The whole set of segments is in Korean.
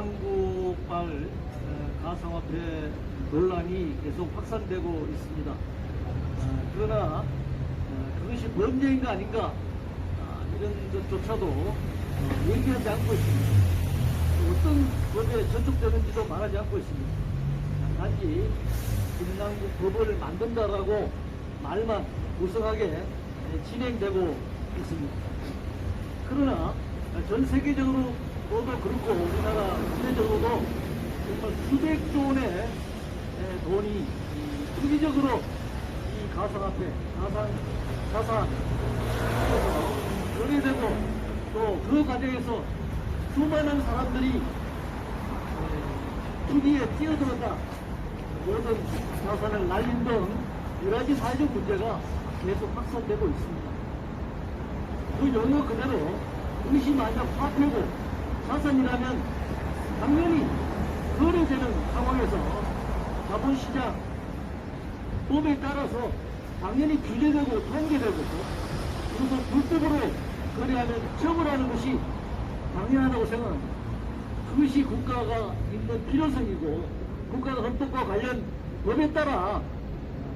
김남구발 어, 가상화폐 논란이 계속 확산되고 있습니다. 어, 그러나 어, 그것이 범죄인가 아닌가 아, 이런 것조차도 어, 얘기하지 않고 있습니다. 어떤 법에 저촉되는지도 말하지 않고 있습니다. 단지 김남구 법을 만든다라고 말만 예, 진행되고 있습니다. 그러나 전 세계적으로 도 그렇고 우리나라 국내적으로도 정말 수백 조 원의 에, 돈이 이 투기적으로 이 가상화폐, 가상 자산 거래되고 또 그 과정에서 수많은 사람들이 에, 투기에 뛰어들었다 모든 자산을 날린 등 여러 가지 사회적 문제가 계속 확산되고 있습니다. 그 용어 그대로 만약 화폐고 자산이라면 당연히 거래되는 상황에서 자본시장 법에 따라서 당연히 규제되고 통제되고 그리고 불법으로 거래하면 처벌하는 것이 당연하다고 생각합니다. 그것이 국가가 있는 필요성이고 국가가 헌법과 관련 법에 따라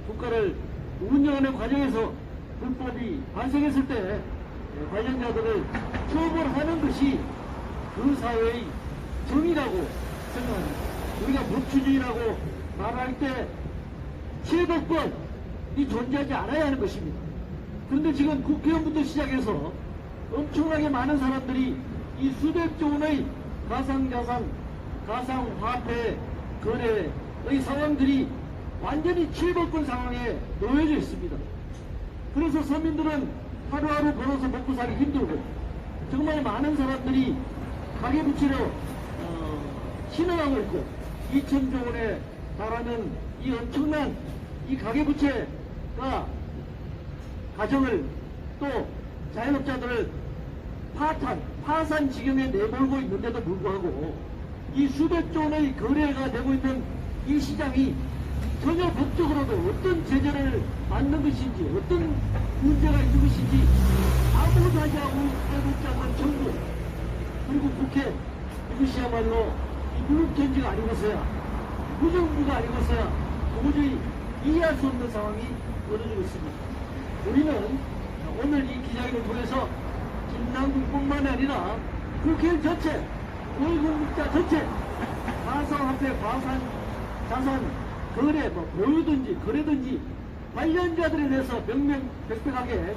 국가를 운영하는 과정에서 불법이 발생했을 때 관련자들을 처벌하는 것이 그 사회의 정의라고 생각합니다. 우리가 법치주의라고 말할 때 최고권이 존재하지 않아야 하는 것입니다. 그런데 지금 국회의원부터 시작해서 엄청나게 많은 사람들이 이 수백 조 원의 가상자산, 가상화폐 거래의 상황들이 완전히 최고권 상황에 놓여져 있습니다. 그래서 서민들은 하루하루 벌어서 먹고 살기 힘들고 정말 많은 사람들이 가계부채로 어, 신청하고 있고 2천조 원에 달하는 이 엄청난 이 가계부채가 가정을 또 자영업자들을 파탄, 파산 지경에 내몰고 있는데도 불구하고 이 수백조 원의 거래가 되고 있는 이 시장이 전혀 법적으로도 어떤 제재를 받는 것인지 어떤 문제가 있는 것인지 아무도 하지 않고 국회 이것이야말로 이 무력견지가 아니고서야 무정부가 아니고서야 도저히 이해할 수 없는 상황이 벌어지고 있습니다. 우리는 오늘 이 기자회견을 통해서 김남국뿐만 아니라 국회의원 전체, 월급자 전체, 가상화폐, 과산, 자산, 거래, 뭐, 보유든지, 거래든지, 관련자들에 대해서 명명백백하게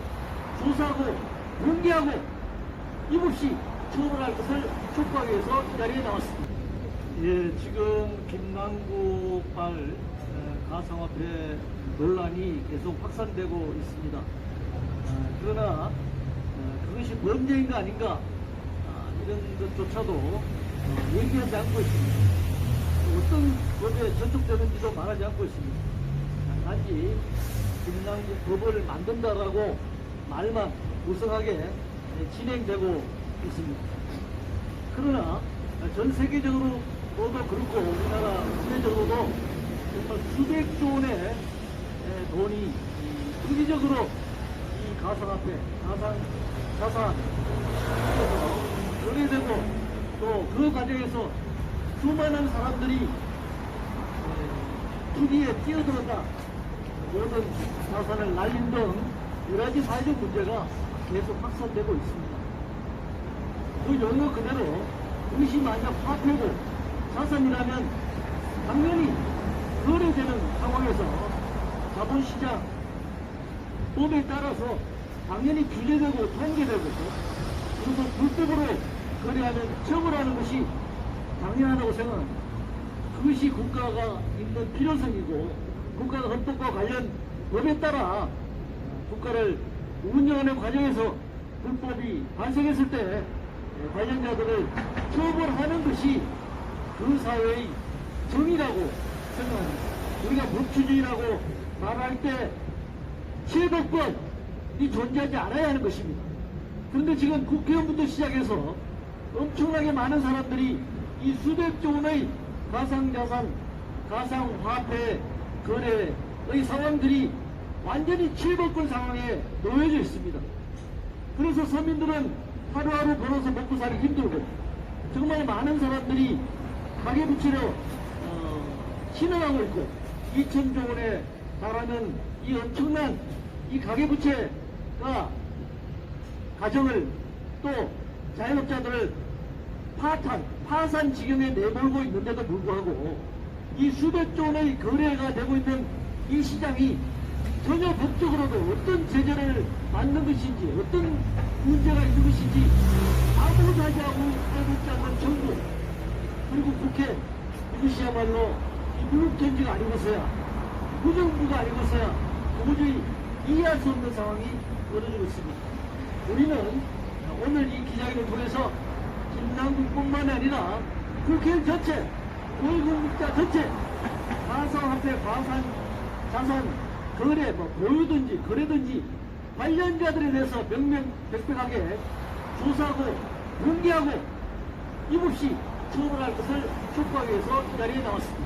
조사하고, 공개하고, 이없이 처벌할 것을 촉구하기 위해서 이 자리에 나왔습니다. 예, 지금 김남구발 에, 가상화폐 논란이 계속 확산되고 있습니다. 아, 그러나 어, 그것이 범죄인가 아닌가 아, 이런 것조차도 어, 얘기하지 않고 있습니다. 어떤 법에 저촉되는지도 말하지 않고 있습니다. 단지 김남구 법을 만든다라고 말만 예, 진행되고 있습니다. 그러나 전 세계적으로도 그렇고 우리나라 국내적으로도 정말 수백 조 원의 에, 돈이 이 투기적으로 이 가상화폐, 가상 자산 거래되고 또 그 과정에서 수많은 사람들이 에, 투기에 뛰어들었다 모든 자산을 날린 등 여러 가지 사회적 문제가 계속 확산되고 있습니다. 그 용어 그대로 의시 만약 화폐고 자산이라면 당연히 거래되는 상황에서 자본시장 법에 따라서 당연히 규제되고 통제되고 그리고 불법으로 거래하면 처벌하는 것이 당연하다고 생각합니다. 그것이 국가가 있는 필요성이고 국가가 헌법과 관련 법에 따라 국가를 운영하는 과정에서 불법이 발생했을 때 관련자들을 처벌하는 것이 그 사회의 정의라고 생각합니다. 우리가 법치주의라고 말할 때 최고권이 존재하지 않아야 하는 것입니다. 그런데 지금 국회의원부터 시작해서 엄청나게 많은 사람들이 이 수백 조 원의 가상자산, 가상화폐 거래의 상황들이 완전히 최고권 상황에 놓여져 있습니다. 그래서 서민들은 하루하루 벌어서 먹고 살기 힘들고 정말 많은 사람들이 가계부채로 어, 신청하고 있고 2천조 원에 달하는 이 엄청난 이 가계부채가 가정을 또 자영업자들을 파탄, 파산 지경에 내몰고 있는데도 불구하고 이 수백조 원의 거래가 되고 있는 이 시장이 전혀 법적으로도 어떤 제재를 받는 것인지 어떤 문제가 있는 것인지 아무것도 하지 않고 알고 있지 않는 정부 그리고 국회 이것이야말로 이 무력전지가 아니고서야 무정부가 아니고서야 도저히 이해할 수 없는 상황이 벌어지고 있습니다. 우리는 오늘 이 기자회견을 통해서 김남국뿐만 아니라 국회의원 전체, 고위공직자 전체, 가상화폐, 과산, 자산, 거래, 뭐 보유든지 거래든지 관련자들에 대해서 명명백백하게 조사하고 공개하고 임없이 처벌할 것을 촉구하기 위해서 이 자리에 나왔습니다.